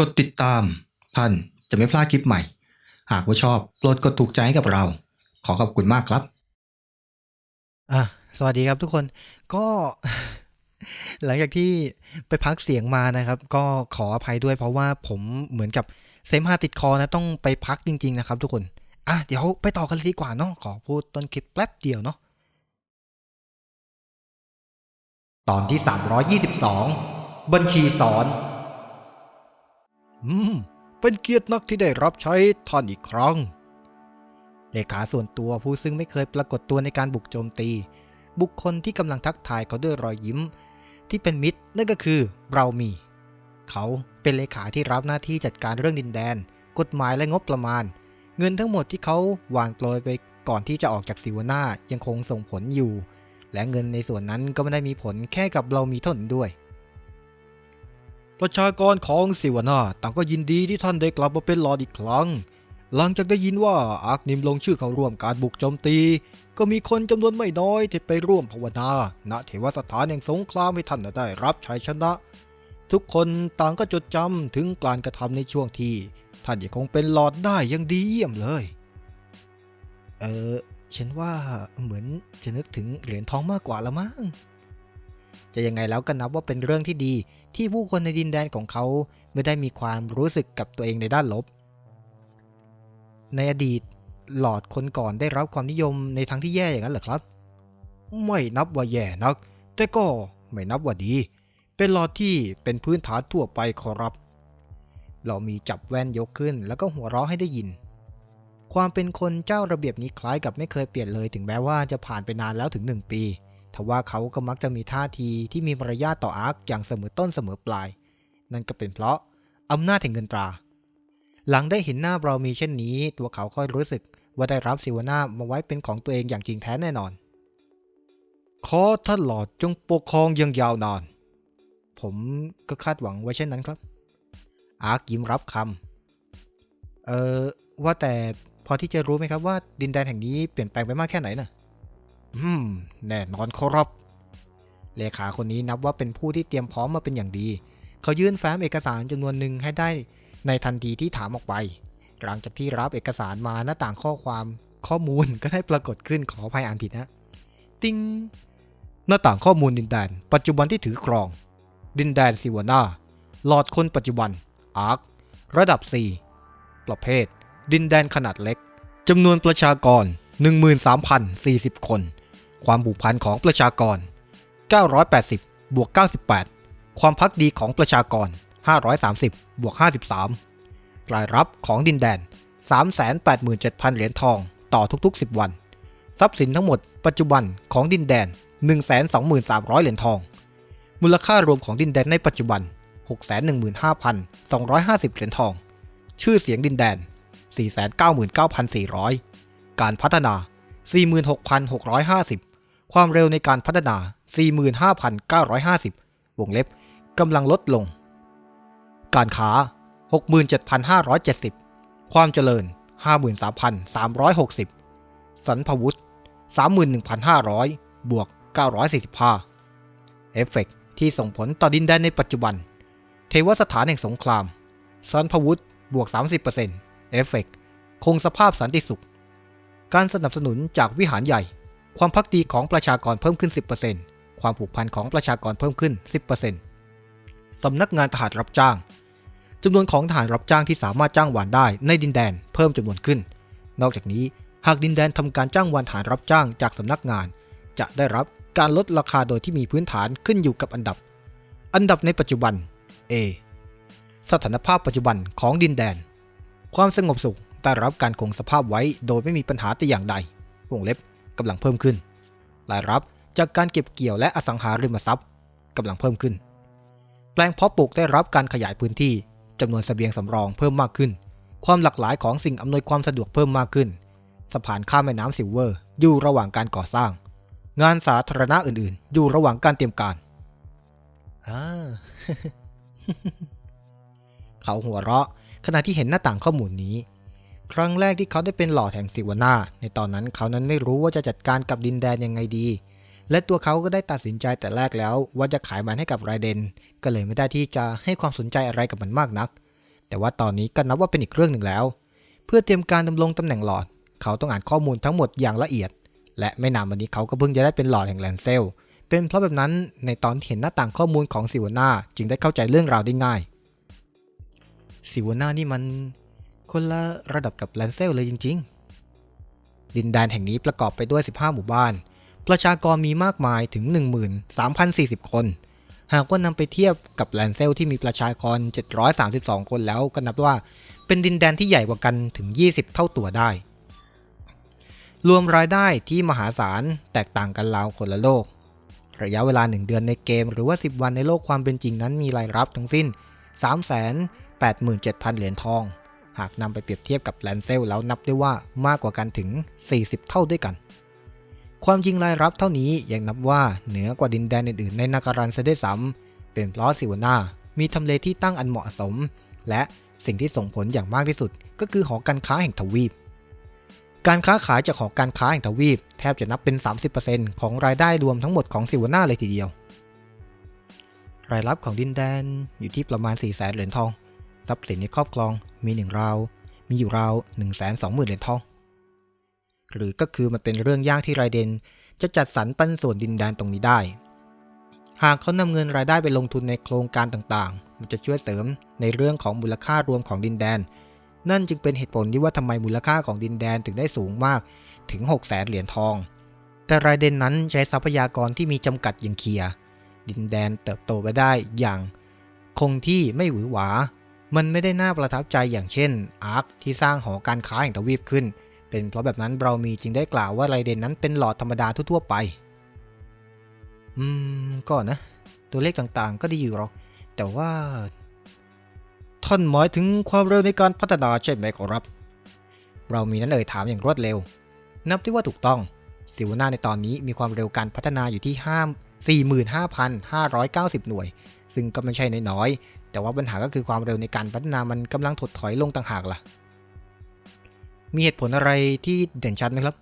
กดติดตาม ท่านจะไม่พลาดคลิปใหม่ หากว่าชอบโปรดกดถูกใจให้กับเรา ขอขอบคุณมากครับ อะ สวัสดีครับทุกคนก็ หลังจากที่ไปพักเสียงมานะครับ ก็ขออภัยด้วยเพราะว่าผมเหมือนกับเสมหะติดคอนะต้องไปพักจริง ๆ นะครับทุกคน อะ เดี๋ยวไปต่อกันเลยดีกว่าเนาะขอพูดต้นคลิปแป๊บเดียวเนาะตอนที่ 322 บัญชีสอน อืม เป็นเกียรตินักที่ได้รับใช้ท่านอีกครั้ง เลขาส่วนตัวผู้ซึ่งไม่เคยปรากฏตัวในการบุกโจมตี บุคคลที่กำลังทักทายเขาด้วยรอยยิ้ม ที่เป็นมิตรนั่นก็คือเรามี เขาเป็นเลขาที่รับหน้าที่จัดการเรื่องดินแดน กฎหมายและงบประมาณ เงินทั้งหมดที่เขาวางโปรยไปก่อนที่จะออกจากสิวนายังคงส่งผลอยู่ และเงินในส่วนนั้นก็ไม่ได้มีผลแค่กับเรามีเท่านั้นด้วย ประชากรของสิวนาต่างก็ยินดีที่ท่านได้กลับมาเป็นลอดอีกครั้ง หลังจากได้ยินว่าอาร์คนิมลงชื่อเข้าร่วมการบุกโจมตี ก็มีคนจำนวนไม่น้อยที่ไปร่วมภาวนาณเทวสถานแห่งสงครามให้ท่านได้รับชัยชนะ ทุกคนต่างก็จดจำถึงการกระทำในช่วงที่ ท่านยังคงเป็นหลอดได้อยังดีเยี่ยมเลย เออฉันว่าเหมือนจะนึกถึงเหรียญทองมากกว่าละมั้ง จะยังไงแล้วก็นับว่าเป็นเรื่องที่ดี ที่ผู้คนในดินแดนของเขาไม่ได้มีความรู้สึกกับตัวเองในด้านลบ ในอดีตหลอดคนก่อนได้รับความนิยมในทางที่แย่อย่างนั้นเหรอครับ ไม่นับว่าแย่นัก แต่ก็ไม่นับว่าดี เป็นหลอดที่เป็นพื้นฐานทั่วไปขอรับ เรามีจับแว่นยกขึ้น แล้วก็หัวเราะให้ได้ยิน ความเป็นคนเจ้าระเบียบนี้คล้ายกับไม่เคยเปลี่ยนเลยถึงแม้ว่าจะผ่านไปนานแล้วถึงหนึ่งปี ทว่าเขาก็มักจะมีท่าทีที่มีมารยาทต่ออาร์คอย่างเสมอต้นเสมอปลาย นั่นก็เป็นเพราะอำนาจแห่งเงินตรา หลังได้เห็นหน้าเรามีเช่นนี้ ตัวเขาค่อยรู้สึกว่าได้รับสิวนามาไว้เป็นของตัวเองอย่างจริงแท้แน่นอน ขอท่านหลอดจงปกครองยังยาวนาน ผมก็คาดหวังไว้เช่นนั้นครับ อาร์คยิ้มรับคำเออว่าแต่พอที่จะรู้ไหมครับว่าดินแดนแห่งนี้เปลี่ยนแปลงไปมากแค่ไหนน่ะ อืมแน่นอนครับเลขาคนนี้นับว่าเป็นผู้ที่เตรียมพร้อมมาเป็นอย่างดี เขายื่นแฟ้มเอกสารจำนวนหนึ่งให้ได้ในทันทีที่ถามออกไป หลังจากที่รับเอกสารมาหน้าต่างข้อความข้อมูลก็ได้ปรากฏขึ้นขออภัยอ่านผิดนะ ติง หน้าต่างข้อมูลดินแดน ปัจจุบันที่ถือครอง ดินแดนซิวานาหลอดคนปัจจุบัน อาร์ค ระดับ 4 ประเภท ดินแดนขนาดเล็ก จำนวนประชากร 13,040 คน ความผูกพันของประชากร 980 บวก 98 ความพักดีของประชากร 530 บวก 53 รายรับของดินแดน 387,000 เหรียญทองต่อทุกๆ 10 วัน ทรัพย์สินทั้งหมดปัจจุบันของดินแดน 123,300 เหรียญทอง มูลค่ารวมของดินแดนในปัจจุบัน 615,250 เหรียญทอง ชื่อเสียงดินแดน 499,400 การพัฒนา 46,650 ความเร็วในการพัฒนา 45,950 วงเล็บกำลังลดลง การค้า 67,570 ความเจริญ 53,360 สันพวุธ31,500 บวก 945 เอฟเฟกที่ส่งผลต่อดินแดนในปัจจุบัน เทวสถานแห่งสงคราม สันพวุธบวก 30%เอฟเฟกคงสภาพสันติสุข การสนับสนุนจากวิหารใหญ่ ความพักดีของประชากรเพิ่มขึ้น 10%ความผูกพันของประชากรเพิ่มขึ้น 10%สำนักงานทหารรับจ้างจำนวนของทหารรับจ้างที่สามารถจ้างวานได้ในดินแดนเพิ่มจำนวนขึ้น นอกจากนี้หากดินแดนทำการจ้างวานทหารรับจ้างจากสำนักงาน จะได้รับการลดราคาโดยที่มีพื้นฐานขึ้นอยู่กับอันดับ อันดับในปัจจุบัน A สถานภาพปัจจุบันของดินแดน ความสงบสุข ได้รับการคงสภาพไว้โดยไม่มีปัญหาแต่อย่างใด วงเล็บกำลังเพิ่มขึ้น รายรับจากการเก็บเกี่ยวและอสังหาริมทรัพย์กำลังเพิ่มขึ้น แปลงเพาะปลูกได้รับการขยายพื้นที่จำนวนเสบียงสำรองเพิ่มมากขึ้น ความหลากหลายของสิ่งอำนวยความสะดวกเพิ่มมากขึ้น สะพานข้ามแม่น้ำซิลเวอร์ อยู่ระหว่างการก่อสร้าง งานสาธารณะอื่นๆ อยู่ระหว่างการเตรียมการอ่าเขาหัวเราะขณะที่เห็นหน้าต่างข้อมูลนี้ ครั้งแรกที่เขาได้เป็นหลอดแห่งสิวนาในตอนนั้นเขานั้นไม่รู้ว่าจะจัดการกับดินแดนยังไงดี และตัวเขาก็ได้ตัดสินใจแต่แรกแล้ว ว่าจะขายมันให้กับไรเดน ก็เลยไม่ได้ที่จะให้ความสนใจอะไรกับมันมากนัก แต่ว่าตอนนี้ก็นับว่าเป็นอีกเรื่องหนึ่งแล้ว เพื่อเตรียมการดำรงตำแหน่งหลอด เขาต้องอ่านข้อมูลทั้งหมดอย่างละเอียด และไม่นานวันนี้เขาก็เพิ่งจะได้เป็นหลอดแห่งแลนเซลเป็นเพราะแบบนั้นในตอนเห็นหน้าต่างข้อมูลของซิวนาจึงได้เข้าใจเรื่องราวได้ง่ายซิวนานี่มัน คนละระดับกับแลนเซลเลยจริง ๆ ดินแดนแห่งนี้ประกอบไปด้วย 15 หมู่บ้าน ประชากรมีมากมายถึง 13,040 คน หากว่านำไปเทียบกับแลนเซลที่มีประชากร 732 คนแล้วก็นับว่าเป็นดินแดนที่ใหญ่กว่ากันถึง 20 เท่าตัวได้ รวมรายได้ที่มหาศาลแตกต่างกันราวคนละโลก ระยะเวลา 1 เดือนในเกม หรือว่า 10 วันในโลกความเป็นจริงนั้นมีรายรับทั้งสิ้น 387,000 เหรียญทอง หากนำไปเปรียบเทียบกับแลนเซลแล้วนับได้ว่ามากกว่ากันถึง 40 เท่าด้วยกัน ความจริงรายรับเท่านี้ยังนับว่าเหนือกว่าดินแดนอื่นๆในนาการันเซะด้วยซ้ำเป็นเพราะซิวาน่ามีทำเลที่ตั้งอันเหมาะสม และสิ่งที่ส่งผลอย่างมากที่สุด ก็คือหอการค้าแห่งทวีป การค้าขายจากหอการค้าแห่งทวีป แทบจะนับเป็น 30%ของรายได้รวมทั้งหมดของซิวาน่าเลยทีเดียว รายรับของดินแดนอยู่ที่ประมาณ4 0 0แสนเหรียญทอง ทรัพย์สินในครอบครองมีหนึ่งราว มีอยู่ราว1 2 0 0 0 0เหรียญทอง หรือก็คือมันเป็นเรื่องยากที่ไรเดนจะจัดสรรปันส่วนดินแดนตรงนี้ได้ หากเขานำเงินรายได้ไปลงทุนในโครงการต่างๆ มันจะช่วยเสริมในเรื่องของมูลค่ารวมของดินแดน นั่นจึงเป็นเหตุผลที่ว่าทำไมมูลค่าของดินแดนถึงได้สูงมากถึง6 0แสนเหรียญทอง แต่รายเดนนั้นใช้ทรัพยากรที่มีจำกัดอย่างเคลียดินแดนเติบโตไปได้อย่าง คงที่ไม่หวือหวา มันไม่ได้น่าประทับใจอย่างเช่นอาร์คที่สร้างหอการค้าแห่งทวีปขึ้น เป็นเพราะแบบนั้นเรามีจึงได้กล่าวว่าไรเดนนั้นเป็นหลอดธรรมดาทั่วๆไป อืมก็นะ ตัวเลขต่างๆ ก็ดีอยู่หรอก แต่ว่า ท่านหมายถึงความเร็วในการพัฒนาใช่ไหมครับ เรามีนั้นเอ่ยถามอย่างรวดเร็ว นับได้ว่าถูกต้องซิวนาในตอนนี้มีความเร็วการพัฒนาอยู่ที่5 45,590 หน่วย ซึ่งก็ไม่ใช่น้อย แต่ว่าปัญหาก็คือความเร็วในการพัฒนามันกำลังถดถอยลงต่างหากล่ะ มีเหตุผลอะไรที่เด่นชัดไหมครับ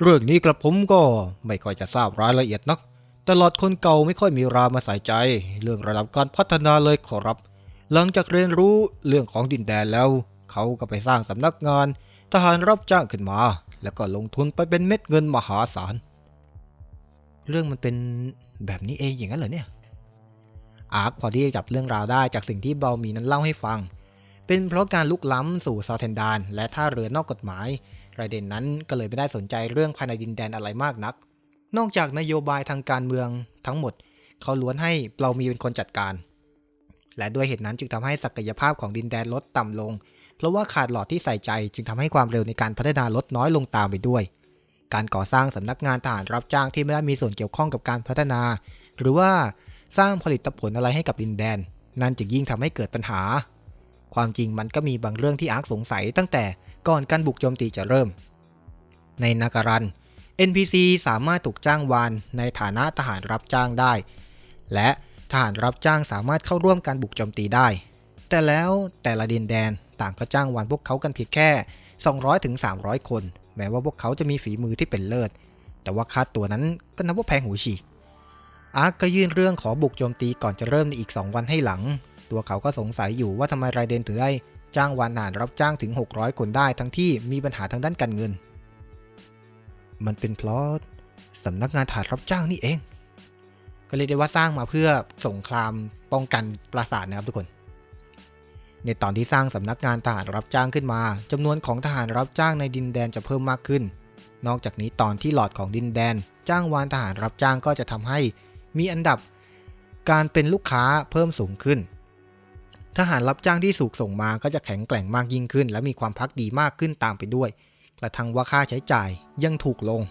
เรื่องนี้กระผมก็ไม่ค่อยจะทราบรายละเอียดนัก ตลอดคนเก่าไม่ค่อยมีรามาใส่ใจ เรื่องระดับการพัฒนาเลยขอรับ หลังจากเรียนรู้เรื่องของดินแดนแล้ว เขาก็ไปสร้างสำนักงาน ทหารรับจ้างขึ้นมา แล้วก็ลงทุนไปเป็นเม็ดเงินมหาศาล เรื่องมันเป็นแบบนี้เองอย่างนั้นเหรอเนี่ย อาร์คพอที่จะจับเรื่องราวได้จากสิ่งที่เบลมีนั้นเล่าให้ฟัง เป็นเพราะการลุกล้ำสู่ซาเทนดานและท่าเรือนอกกฎหมายไรเดนนั้นก็เลยไม่ได้สนใจเรื่องภายในดินแดนอะไรมากนัก นอกจากนโยบายทางการเมืองทั้งหมด เขาล้วนให้เปามีเป็นคนจัดการ และด้วยเหตุนั้นจึงทำให้ศักยภาพของดินแดนลดต่ำลง เพราะว่าขาดหลอดที่ใส่ใจจึงทำให้ความเร็วในการพัฒนาลดน้อยลงตามไปด้วยการก่อสร้างสำนักงานทหารรับจ้างที่ไม่ได้มีส่วนเกี่ยวข้องกับการพัฒนา หรือว่า สร้างผลิตผลอะไรให้กับดินแดน นั่นจึงยิ่งทำให้เกิดปัญหา ความจริงมันก็มีบางเรื่องที่อาร์คสงสัยตั้งแต่ก่อนการบุกโจมตีจะเริ่ม ในนาการัน NPC สามารถถูกจ้างวานในฐานะทหารรับจ้างได้ และทหารรับจ้างสามารถเข้าร่วมการบุกโจมตีได้ แต่แล้วแต่ละดินแดนต่างก็จ้างวานพวกเขากันเพียงแค่ 200ถึง300 คน แม้ว่าพวกเขาจะมีฝีมือที่เป็นเลิศ แต่ว่าค่าตัวนั้นก็นับว่าแพงหูฉีก อาร์คก็ยื่นเรื่องขอบุกโจมตีก่อนจะเริ่มในอีก 2 วันให้หลัง ตัวเขาก็สงสัยอยู่ว่าทำไมไรเดนถึงได้จ้างวานนานรับจ้างถึง 600 คนได้ทั้งที่มีปัญหาทางด้านการเงิน มันเป็นเพราะสำนักงานฐานรับจ้างนี่เอง ก็เรียกได้ว่าสร้างมาเพื่อสงครามป้องกันปราสาทนะครับทุกคน ในตอนที่สร้างสำนักงานทหารรับจ้างขึ้นมาจำนวนของทหารรับจ้างในดินแดนจะเพิ่มมากขึ้น นอกจากนี้ตอนที่หลอดของดินแดน จ้างวานทหารรับจ้างก็จะทำให้ มีอันดับการเป็นลูกค้าเพิ่มสูงขึ้น ทหารรับจ้างที่สูกส่งมาก็จะแข็งแกร่งมากยิ่งขึ้น และมีความพักดีมากขึ้นตามไปด้วย กระทั่งว่าค่าใช้จ่ายยังถูกลง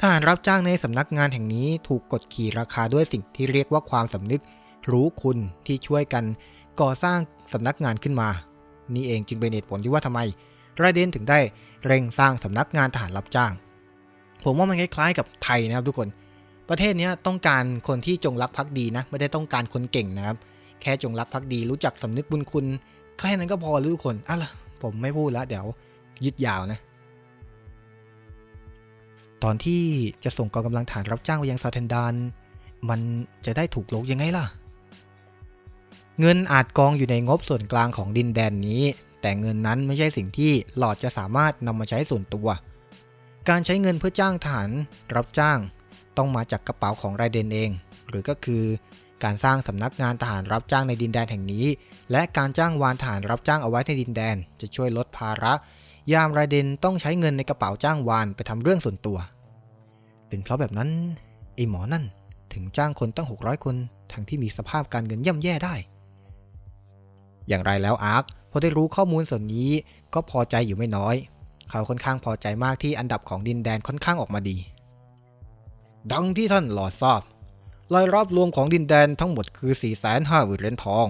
ทหารรับจ้างในสำนักงานแห่งนี้ถูกกดขี่ราคาด้วยสิ่งที่เรียกว่าความสำนึกรู้คุณที่ช่วยกันก่อสร้างสำนักงานขึ้นมา นี่เองจึงเป็นเหตุผลที่ว่าทำไมไรเดนถึงได้เร่งสร้างสำนักงานทหารรับจ้าง ผมว่ามันคล้ายๆกับไทยนะครับทุกคน ประเทศนี้ต้องการคนที่จงรักภักดีนะ ไม่ได้ต้องการคนเก่งนะครับ แค่จงรักภักดีรู้จักสำนึกบุญคุณแค่นั้นก็พอรู้ทุกคนอะล่ะผมไม่พูดแล้วเดี๋ยวยึดยาวนะ ตอนที่จะส่งกองกำลังฐานรับจ้างไปยังซาเทนดาน มันจะได้ถูกลกยังไงล่ะ เงินอาจกองอยู่ในงบส่วนกลางของดินแดนนี้ แต่เงินนั้นไม่ใช่สิ่งที่หลอดจะสามารถนำมาใช้ส่วนตัว การใช้เงินเพื่อจ้างทหารรับจ้าง ต้องมาจากกระเป๋าของไรเดนเอง หรือก็คือ การสร้างสำนักงานทหารรับจ้างในดินแดนแห่งนี้ และการจ้างวานทหารรับจ้างเอาไว้ในดินแดน จะช่วยลดภาระ ยามไรเดนต้องใช้เงินในกระเป๋าจ้างวานไปทำเรื่องส่วนตัว เป็นเพราะแบบนั้นไอหมอนั่นถึงจ้างคนตั้ง 600 คน ทั้งที่มีสภาพการเงินย่ำแย่ได้ อย่างไรแล้วอาร์คพอได้รู้ข้อมูลส่วนนี้ก็พอใจอยู่ไม่น้อย เขาค่อนข้างพอใจมากที่อันดับของดินแดนค่อนข้างออกมาดี ดังที่ท่านหลอดทราบรายรับรวมของดินแดนทั้งหมดคือ 4 5 0 0 0 0เหรียญทอง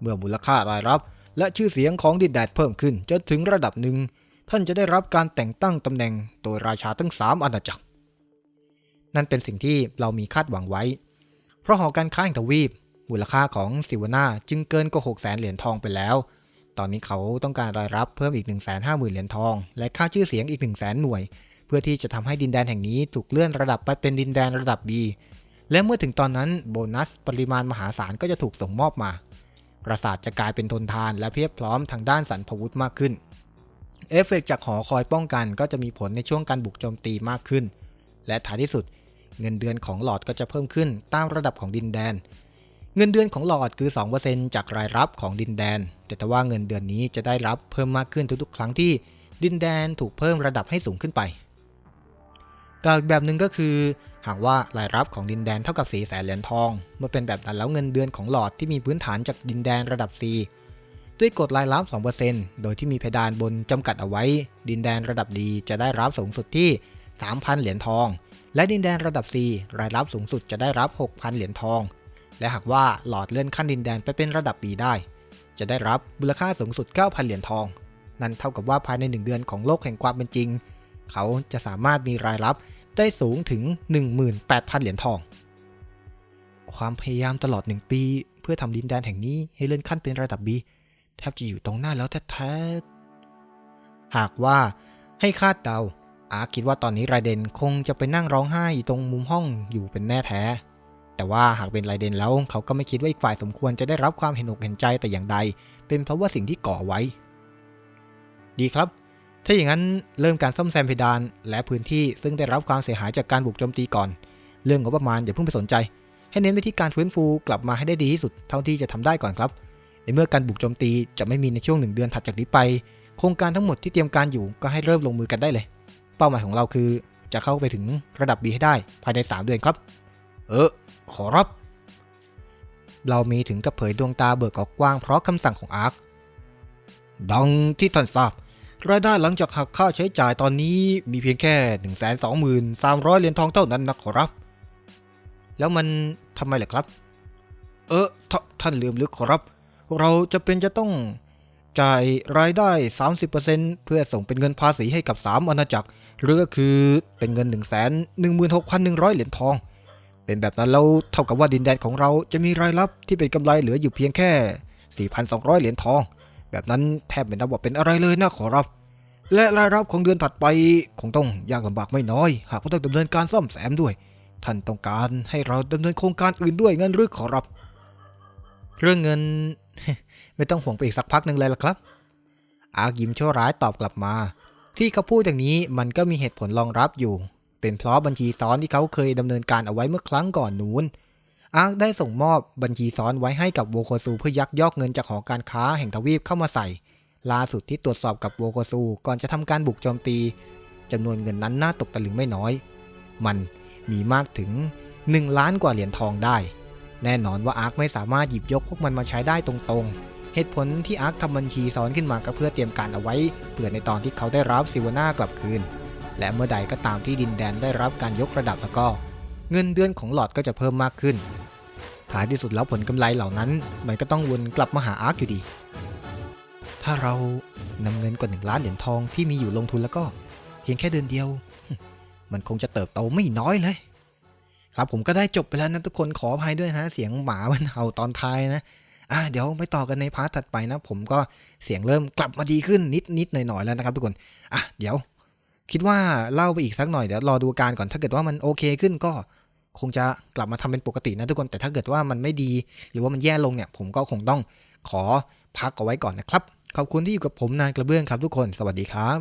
เมื่อมูลค่ารายรับ และชื่อเสียงของดินแดนเพิ่มขึ้นจนถึงระดับหนึ่ง ท่านจะได้รับการแต่งตั้งตำแหน่งโดยราชาทั้ง 3 อาณาจักร นั่นเป็นสิ่งที่เรามีคาดหวังไว้ เพราะหอการค้าแห่งทวีป มูลค่าของซิวนาจึงเกินกว่า6 0 0 0 0 0เหรียญทองไปแล้ว ตอนนี้เขาต้องการรายรับเพิ่มอีก 1 5 0 0 0 0เหรียญทอง และค่าชื่อเสียงอีก 1 0 0 0 0 0หน่วย เพื่อที่จะทำให้ดินแดนแห่งนี้ถูกเลื่อนระดับไปเป็นดินแดนระดับ B และเมื่อถึงตอนนั้นโบนัสปริมาณมหาศาลก็จะถูกส่งมอบมา ปราสาทจะกลายเป็นทนทานและเพียบพร้อมทางด้านสันพวุธมากขึ้น เอฟเฟกต์จากหอคอยป้องกันก็จะมีผลในช่วงการบุกโจมตีมากขึ้น และท้ายที่สุด เงินเดือนของหลอดก็จะเพิ่มขึ้นตามระดับของดินแดน เงินเดือนของหลอดคือ 2%จากรายรับของดินแดน แต่แต่ว่าเงินเดือนนี้จะได้รับเพิ่มมากขึ้นทุกๆ ครั้งที่ดินแดนถูกเพิ่มระดับให้สูงขึ้นไป กล่าวอีกแบบหนึ่งก็คือ หากว่ารายรับของดินแดนเท่ากับ4แสนเหรียญทอง เมื่อเป็นแบบนั้นแล้วเงินเดือนของหลอดที่มีพื้นฐานจากดินแดนระดับ C ด้วยกฎรายรับ 2%โดยที่มีเพดานบนจำกัดเอาไว้ ดินแดนระดับดีจะได้รับสูงสุดที่ 3,000 เหรียญทอง และดินแดนระดับ C รายรับสูงสุดจะได้รับ 6,000 เหรียญทอง และหากว่าหลอดเลื่อนขั้นดินแดนไปเป็นระดับ B ได้ จะได้รับมูลค่าสูงสุด 9,000 เหรียญทอง นั่นเท่ากับว่าภายใน 1 เดือนของโลกแห่งความเป็นจริง เขาจะสามารถมีรายรับได้สูงถึง 18,000 เหรียญทอง ความพยายามตลอด 1 ปี เพื่อทำดินแดนแห่งนี้ให้เลื่อนขั้นเป็นระดับ B แทบจะอยู่ตรงหน้าแล้วแท้ๆ หากว่าให้คาดเดา อาคิดว่าตอนนี้ไรเดนคงจะไปนั่งร้องไห้อยู่ตรงมุมห้องอยู่เป็นแน่แท้ แต่ว่าหากเป็นไรเดนแล้วเขาก็ไม่คิดว่าอีกฝ่ายสมควรจะได้รับความเห็นอกเห็นใจแต่อย่างใด เป็นเพราะว่าสิ่งที่ก่อไว้ ดีครับ ถ้าอย่างนั้นเริ่มการซ่อมแซมเพดานและพื้นที่ซึ่งได้รับความเสียหายจากการบุกโจมตีก่อน เรื่องงบประมาณอย่าเพิ่งไปสนใจ ให้เน้นไปที่การฟื้นฟูกลับมาให้ได้ดีที่สุดเท่าที่จะทำได้ก่อนครับ ในเมื่อการบุกโจมตีจะไม่มีในช่วงหนึ่งเดือนถัดจากนี้ไป โครงการทั้งหมดที่เตรียมการอยู่ก็ให้เริ่มลงมือกันได้เลย เป้าหมายของเราคือ จะเข้าไปถึงระดับ B ให้ได้ภายใน 3 เดือนครับ เออ ขอรับ เรามีถึงกับเผยดวงตาเบิกออกกว้างเพราะคำสั่งของอาร์คดังที่ท่านทราบ รายได้หลังจากหักค่าใช้จ่ายตอนนี้มีเพียงแค่ 123,300เหรียญทองเท่านั้นนะขอรับ แล้วมันทำไมล่ะครับ เออทท่านลืมหรือขอรับ เราจะเป็นจะต้องจ่ายรายได้ 30%เพื่อส่งเป็นเงินภาษีให้กับ 3 อาณาจักร หรือก็คือเป็นเงิน 1 1 6 1 0 0 เหรียญทอง เป็นแบบนั้นแล้วเท่ากับว่าดินแดนของเราจะมีรายรับที่เป็นกำไรเหลืออยู่เพียงแค่ 4,200 เหรียญทอง แบบนั้นแทบไม่นับว่าเป็นอะไรเลยนะขอรับ และรายรับของเดือนถัดไปคงต้องยากลำบากไม่น้อย หากว่าต้องดำเนินการซ่อมแซมด้วย ท่านต้องการให้เราดำเนินโครงการอื่นด้วยเงั้นหรือขอรับ เรื่องเงิน ไม่ต้องห่วงไปอีกสักพักหนึ่งเลยล่ะครับ อากิมชั่วร้ายตอบกลับมา ที่เขาพูดอย่างนี้มันก็มีเหตุผลรองรับอยู่ เป็นเพราะบัญชีซ้อนที่เขาเคยดำเนินการเอาไว้เมื่อครั้งก่อนนู้น อาร์กได้ส่งมอบบัญชีซ้อนไว้ให้กับโวโคซูเพื่อยักยอกเงินจากหอการค้าแห่งทวีปเข้ามาใส่ ล่าสุดที่ตรวจสอบกับโวโคซูก่อนจะทำการบุกโจมตีจำนวนเงินนั้นน่าตกตะลึงไม่น้อย มันมีมากถึง 1 ล้านกว่าเหรียญทองได้ แน่นอนว่าอาร์คไม่สามารถหยิบยกพวกมันมาใช้ได้ตรงๆ เหตุผลที่อาร์คทำบัญชีซ้อนขึ้นมาก็เพื่อเตรียมการเอาไว้เผื่อในตอนที่เขาได้รับซิวาน่ากลับคืน และเมื่อใดก็ตามที่ดินแดนได้รับการยกระดับแล้วก็ เงินเดือนของหลอดก็จะเพิ่มมากขึ้น ท้ายที่สุดแล้วผลกำไรเหล่านั้น มันก็ต้องวนกลับมาหาอาร์คอยู่ดี ถ้าเรานำเงินกว่าหนึ่งล้านเหรียญทองที่มีอยู่ลงทุนแล้วก็ เพียงแค่เดือนเดียว มันคงจะเติบโตไม่น้อยเลย ครับผมก็ได้จบไปแล้วนะทุกคนขออภัยด้วยนะ เสียงหมามันเห่าตอนท้ายนะอะเดี๋ยวไปต่อกันในพาร์ทถัดไปนะ ผมก็เสียงเริ่มกลับมาดีขึ้นนิดนิดหน่อยหน่อยๆแล้วนะครับ ทุกคนอะเดี๋ยว คิดว่าเล่าไปอีกสักหน่อยเดี๋ยวรอดูการก่อนถ้าเกิดว่ามันโอเคขึ้นก็ คงจะกลับมาทำเป็นปกตินะทุกคนแต่ถ้าเกิดว่ามันไม่ดี หรือว่ามันแย่ลงเนี่ย ผมก็คงต้องขอพักเอาไว้ก่อนนะครับ ขอบคุณที่อยู่กับผมนานกระเบื้องครับทุกคน สวัสดีครับ